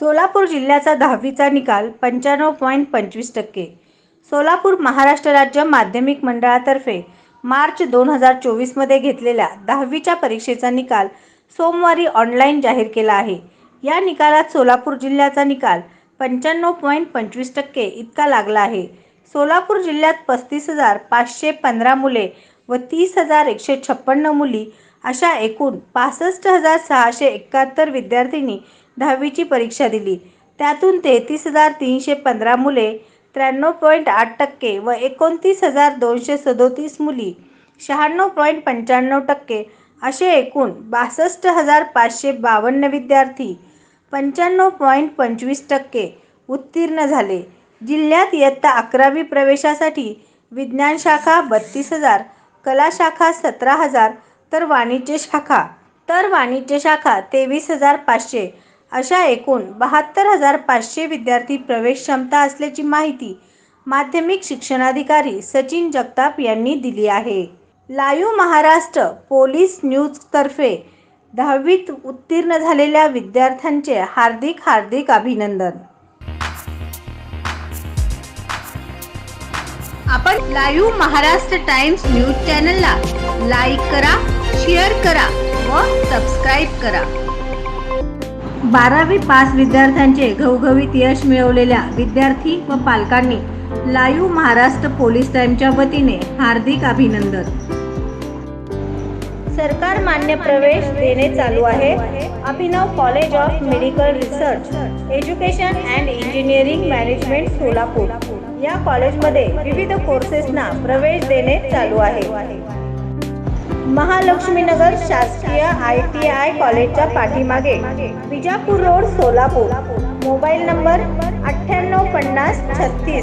सोलापूर जिल्ह्याचा दहावीचा निकाल पंच्याण्णव पॉईंट पंचवीस टक्के. सोलापूर महाराष्ट्र राज्य माध्यमिक मंडळातर्फे मार्च दोन हजार चोवीसमध्ये घेतलेल्या दहावीच्या परीक्षेचा निकाल सोमवारी ऑनलाईन जाहीर केला आहे. या निकालात सोलापूर जिल्ह्याचा निकाल पंच्याण्णव पॉईंट पंचवीस टक्के इतका लागला आहे. सोलापूर जिल्ह्यात पस्तीस हजार पाचशे पंधरा मुले व तीस हजार एकशे छप्पन्न मुली अशा एकूण पासष्ट हजार सहाशे एकाहत्तर विद्यार्थिनी दहावीची परीक्षा दिली. त्यातून तेहतीस हजार तीनशे पंधरा मुले त्र्याण्णव पॉईंट आठ टक्के व एकोणतीस हजार दोनशे सदोतीस मुली शहाण्णव पॉईंट पंच्याण्णव टक्के असे एकूण बासष्ट हजार पाचशे बावन्न विद्यार्थी पंच्याण्णव पॉईंट पंचवीस टक्के उत्तीर्ण झाले. जिल्ह्यात इयत्ता अकरावी प्रवेशासाठी विज्ञान शाखा बत्तीस हजार कला शाखा सतरा हजार तर वाणिज्य शाखा. तर वाणिज्य शाखा तेवीस हजार पाचशे. अशा एकूण बहात्तर हजार पाचशे विद्यार्थी प्रवेश क्षमता असल्याची माहिती माध्यमिक शिक्षणाधिकारी सचिन जगताप यांनी दिली आहे. लाईव्ह महाराष्ट्र पोलीस न्यूजतर्फे दहावीत उत्तीर्ण झालेल्या विद्यार्थ्यांचे हार्दिक हार्दिक अभिनंदन. आपण लाईव्ह महाराष्ट्र टाइम्स न्यूज चॅनलला लाईक करा शेअर करा व सबस्क्राईब करा. बारावी पास विद्यार्थ्यांचे घवघवीत यश मिळवलेल्या विद्यार्थी व पालकांनी लाईव्ह महाराष्ट्र पोलीस टाईमच्या वतीने हार्दिक अभिनंदन. सरकार मान्य प्रवेश देणे चालू आहे. Abhinav college of medical research education and engineering management Solapur. या कॉलेजमध्ये विविध कोर्सेसना प्रवेश देणे चालू आहे. महालक्ष्मीनगर शासकीय आय टी आय कॉलेजच्या पाठीमागे Vijapur road Solapur. Mobile number अठ्ठ्याण्णव पन्नास छत्तीस.